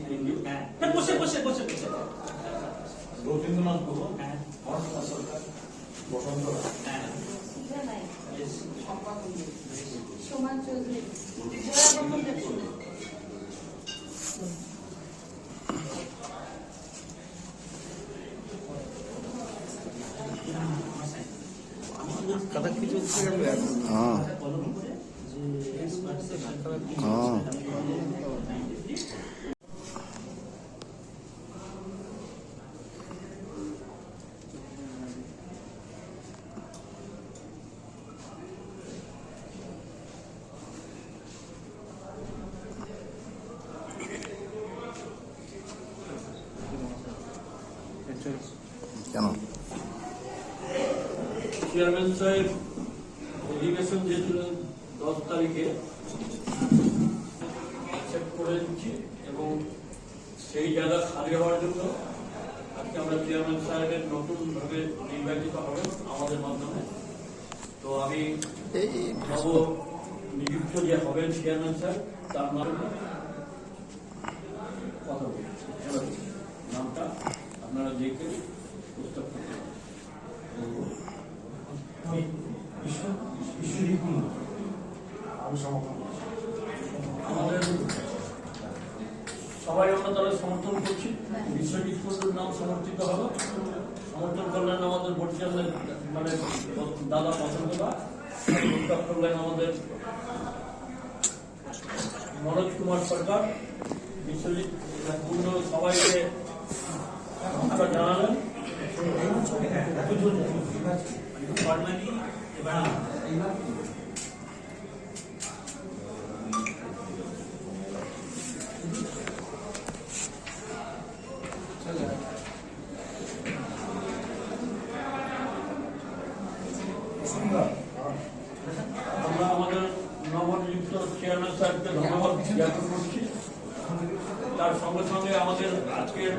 হ্যাঁ হ্যাঁ, বসে বসে বসে বসে রবীন্দ্রনাথ গুহ? হ্যাঁ। অর্ণা সরকার বসন্ত হ্যাঁ. সমান চৌধুরী। চেয়ারম্যান সাহেব, অধিবেশন দিয়েছিলেন দশ তারিখে করে দিচ্ছি এবং সেই জায়গা খালি হওয়ার জন্য আজকে আমরা চেয়ারম্যান সাহেবের নতুনভাবে নির্বাচিত হবেন আমাদের মাধ্যমে। তো আমি নব নিযুক্ত যে হবেন চেয়ারম্যান স্যার তার মাধ্যমে নামটা আপনারা দেখে পুস্তক পারেন। আমাদের সবাই আমরা তারা সমর্থন করছি। বিশ্বজিৎ কুণ্ডুর নাম সমর্থিত হলো সমর্থন করলেন আমাদের মানে দাদা পছন্দ বা করলেন আমাদের মনোজ কুমার সরকার। বিশ্বজিৎ কুণ্ডু সবাইকে নমস্কার জানালেন। ফর্মালি এবার আমরা আমাদের নবনিযুক্ত চেয়ারম্যান সাহেবকে ধন্যবাদ জ্ঞাপন করছি। তার সঙ্গে সঙ্গে আমাদের আজকের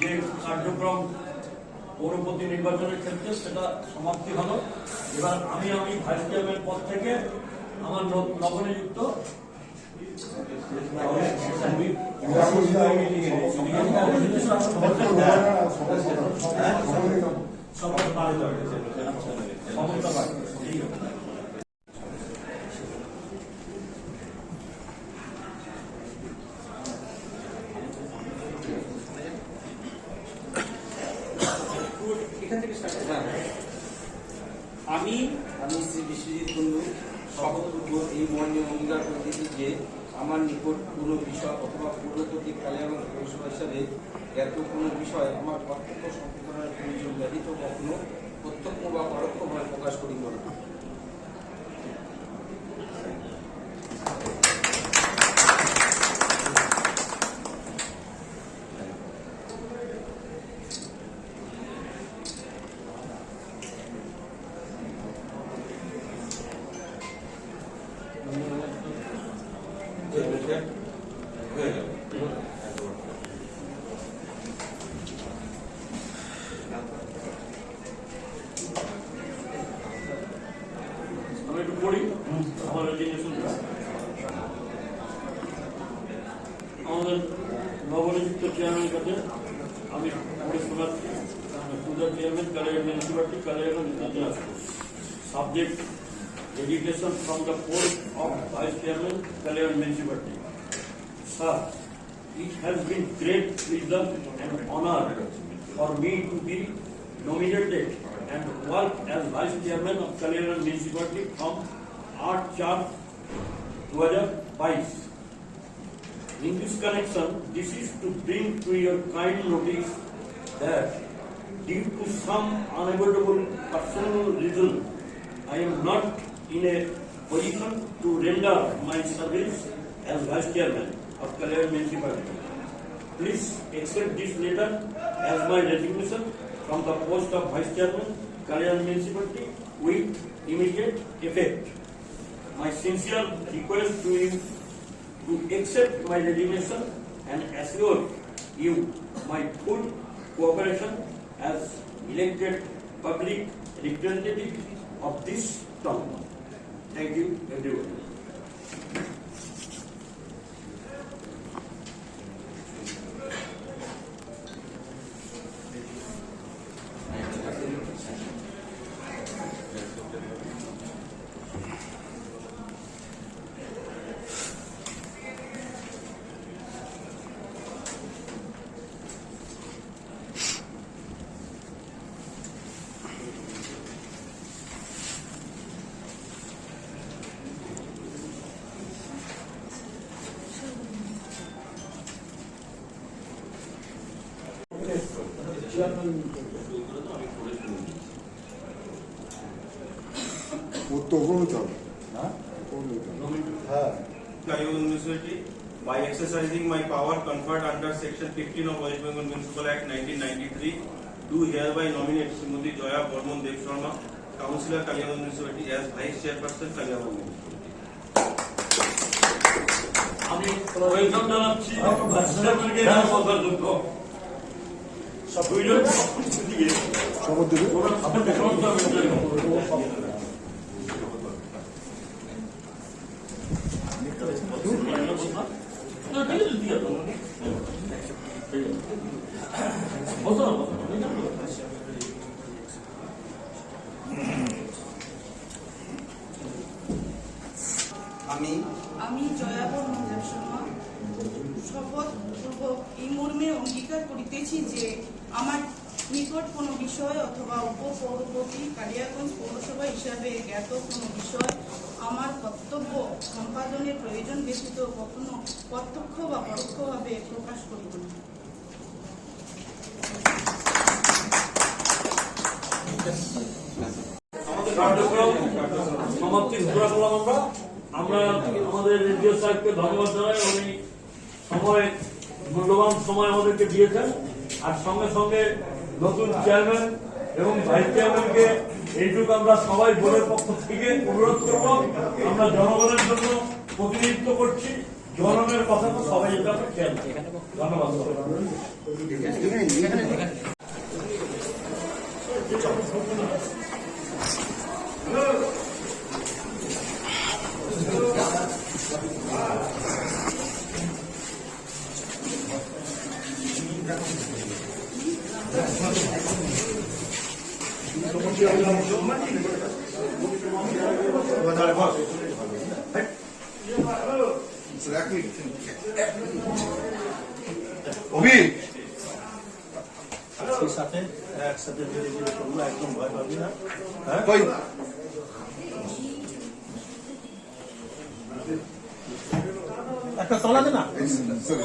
যে কার্যক্রম পৌরপতি নির্বাচনের ক্ষেত্রে সেটা সমাপ্তি হলো। এবার আমি আমি ভাইস চেয়ারম্যান পদ থেকে আমার নবনিযুক্ত সমস্ত পার্টি ঠিক আছে হিসাবে জ্ঞাত কোনো বিষয় আমার পার্থক্য সম্পাদনার প্রয়োজন ব্যতীত কখনো প্রত্যক্ষ বা পরোক্ষভাবে প্রকাশ করি না Good. Aditya. Subject, dedication from the post of Vice Chairman, Kalyan Municipality. Sir, it has been great pleasure and honor for me to be nominated and work as Vice Chairman of Kalyan Municipality from 8-4-2022. In this connection, this is to bring to your kind notice that due to some unavoidable personal reason, I am not in a position to render my service as Vice Chairman of Kalyan Municipality. Please accept this letter as my resignation from the post of Vice Chairman, Kalyan Municipality with immediate effect. My sincere request to you to accept my resignation and assure you my full cooperation as elected public representative of this town. Thank you, everyone. অগ্রণিত Kalyan Municipality by exercising my power conferred under section 15 of West Bengal Municipal Act 1993 do hereby nominate Srimati Joya Bormon Dev Sharma, Councillor Kalyan Municipality as Vice Chairperson Kalyan Municipality. আমি welcome জানাচ্ছি ভাইস-চেয়ারম্যানকে এখানে বসার জন্য। দুইজন দিয়ে শপথ দিবে ওরা শপথ গ্রহণ করবেন। না, ঠিক আছে, দিয়ে দাও। ঠিক আছে। বসো না, বসো না। আমি আমি জয়াবর মঞ্জার শর্মা শপথ পূর্বক এই মর্মে অঙ্গীকার করিতেছি যে আমার নিকট কোনো বিষয় অথবা উপপৌরপতি কালিয়াগঞ্জ পৌরসভা হিসাবে জ্ঞাত কোনো বিষয় আমার কর্তব্য সম্পাদনের প্রয়োজন ব্যতীত কখনো প্রত্যক্ষ বা পরোক্ষভাবে প্রকাশ করিব না। আমরা। আমরা আমাদের সময় সময় আমাদেরকে দিয়েছেন। আর সঙ্গে সঙ্গে নতুন চেয়ারম্যান এবং ভাইস চেয়ারম্যানকে এইটুকু আমরা সবাই বোর্ডের পক্ষ থেকে অনুরোধ করব, আমরা জনগণের জন্য প্রতিনিধিত্ব করছি। জনগণের কথা তো সবাই এটা খেয়াল ধন্যবাদ। অভি। সাথে একসাথে ধীরে ধীরে করব একদম ভয় পাবি না। হ্যাঁ? একটা চলাবে না সরি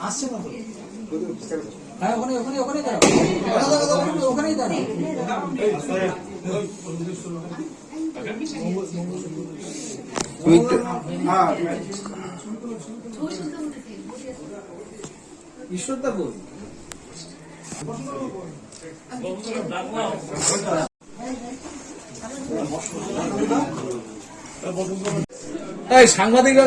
আসছে না তো। হ্যাঁ ওখানে ওখানে ওখানে দাঁড়াও। ওখানে ওখানেই দাঁড়াও। ঈশ্বরদা বল। এই সাংবাদিকরা